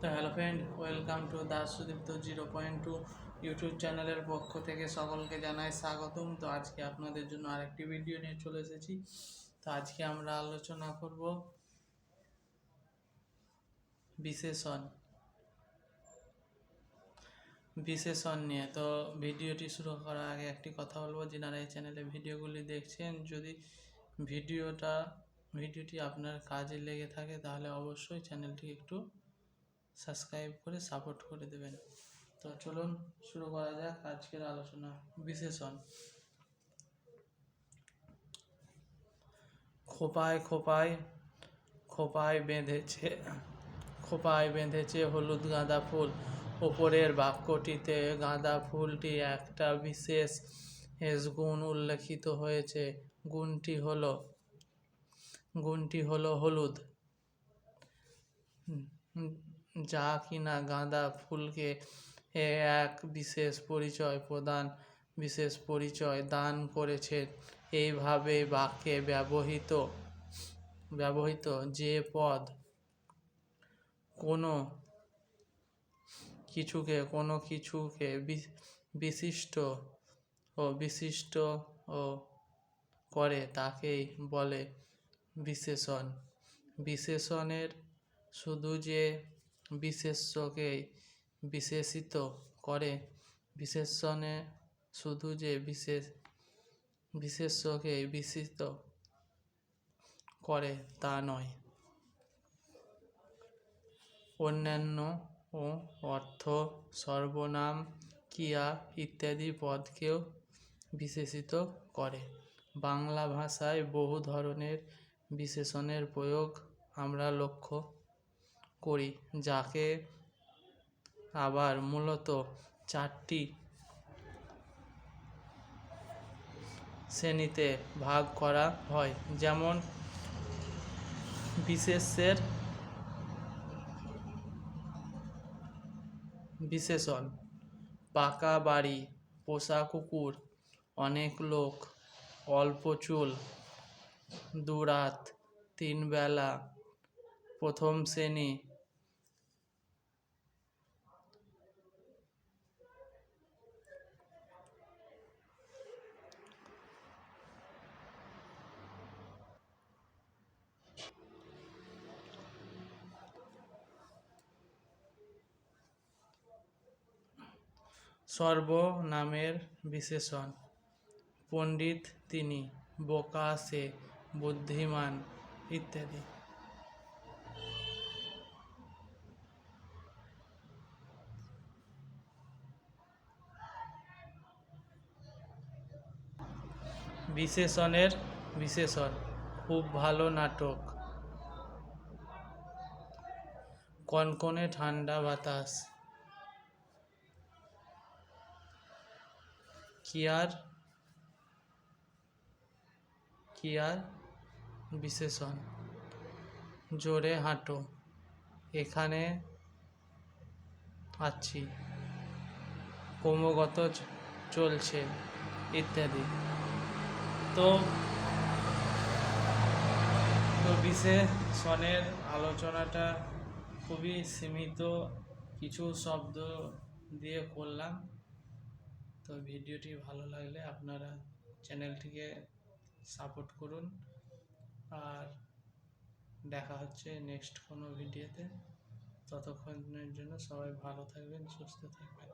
তো hello friend, welcome to Das Sudipta zero point two YouTube চ্যানেলের পক্ষ থেকে সকলকে জানাই স্বাগতম। তো আজকে আপনাদের জন্য আরেকটি ভিডিও নিয়ে চলে এসেছি। তো আজকে আমরা আলোচনা করব বিশেষণ। বিশেষণ নিয়ে। তো ভিডিওটি শুরু করার আগে একটি কথা বলব, যিনারা এই চ্যানেলে ভিডিওগুলি দেখছেন, যদি ভিডিওটা, ভিডিওটি আপনার কাজে লেগে থাকে, তাহলে অবশ্যই চ্যানেলটি একটু সাবস্ক্রাইব করে সাপোর্ট করে দেবেন। তো চলুন শুরু করা যাক আজকের আলোচনা বিশেষণ খোপায় খোপায় খোপায় বেঁধেছে খোপায় বেঁধেছে হলুদ গাঁদা ফুল। ওপরের বাক্যটিতে গাঁদা ফুলটি একটা বিশেষ গুণ উল্লেখিত হয়েছে। গুণটি হলো গুণটি হলো হলুদ। যা কিনা গাঁদা ফুলকে এ এক বিশেষ পরিচয় প্রদান, বিশেষ পরিচয় দান করেছে। এইভাবে বাক্যে ব্যবহৃত ব্যবহৃত যে পদ কোনো কিছুকে কোনো কিছুকে বিশিষ্ট ও বিশিষ্ট ও করে তাকেই বলে বিশেষণ। বিশেষণের শুধু যে বিশেষ্যকে বিশেষিত করে। বিশেষণে শুধু যে বিশেষ বিশেষ্যকে বিশিষ্ট করে তা নয়। অন্যান্য ও অর্থ, সর্বনাম, ক্রিয়া ইত্যাদি পদকেও বিশেষিত করে। বাংলা ভাষায় বহু ধরনের বিশেষণের প্রয়োগ আমরা লক্ষ্য করি, যাকে আবার মূলত চারটি শ্রেণীতে ভাগ করা হয়। যেমন, বিশেষের বিশেষণ, পাকা বাড়ি, পোষা কুকুর, অনেক লোক, অল্প চুল, দুরাত তিন বেলা প্রথম শ্রেণি সর্বনামের বিশেষণ। পণ্ডিত তিনি, বোকা বুদ্ধিমান ইত্যাদি। বিশেষণের বিশেষণ, খুব ভালো নাটক। কনকনে ঠান্ডা বাতাস। কিয়ার কিয়ার বিশেষণ। জোরে হাঁটো। এখানে আছি। ক্রমাগত চলছে ইত্যাদি। তো তো বিশেষণের আলোচনাটা খুবই সীমিত কিছু শব্দ দিয়ে করলাম। তো ভিডিওটি ভালো লাগলে আপনারা চ্যানেলটিকে সাপোর্ট করুন। আর দেখা হচ্ছে নেক্সট কোনো ভিডিওতে। ততক্ষণের জন্য সবাই ভালো থাকবেন, সুস্থ থাকবেন।